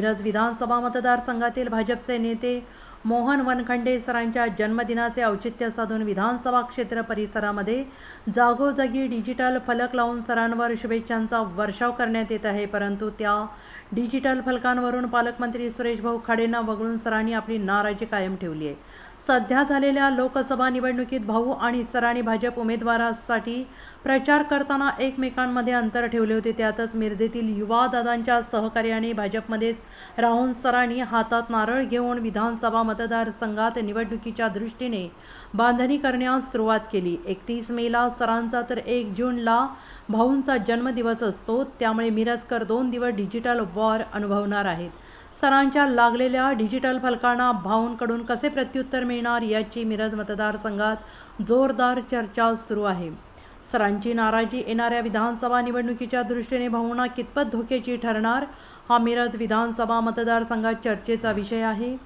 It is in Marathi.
मिरज विधानसभा मतदारसंघातील भाजपचे नेते मोहन वनखंडे सरांच्या जन्मदिनाचे औचित्य साधून विधानसभा क्षेत्र परिसरामध्ये जागोजागी डिजिटल फलक लावून सरांवर शुभेच्छांचा वर्षाव करण्यात येत आहे. परंतु त्या डिजिटल फलकांवरून पालकमंत्री सुरेश भाऊ खाडेंना वगळून सरांनी आपली नाराजी कायम ठेवली आहे. सध्या झालेल्या लोकसभा निवडणुकीत भाऊ आणि सरांनी भाजप उमेदवारासाठी प्रचार करताना एकमेकांमध्ये अंतर ठेवले होते. त्यातच मिरजेतील युवा दादांच्या सहकार्याने भाजपमध्येच राहून सरांनी हातात नारळ घेऊन विधानसभा मतदारसंघात निवडणुकीच्या दृष्टीने बांधणी करण्यास सुरुवात केली. एकतीस मेला सरांचा तर एक जूनला भाऊंचा जन्मदिवस असतो. त्यामुळे मिरजकर दोन दिवस डिजिटल वॉर अनुभवणार आहेत. सरांच्या लागलेल्या डिजिटल फलकांना भाऊंकडून कसे प्रत्युत्तर मिळणार याची मिरज मतदारसंघात जोरदार चर्चा सुरू आहे. सरांची नाराजी येणाऱ्या विधानसभा निवडणुकीच्या दृष्टीने भाऊंना कितपत धोक्याची ठरणार हा मिरज विधानसभा मतदारसंघात चर्चेचा विषय आहे.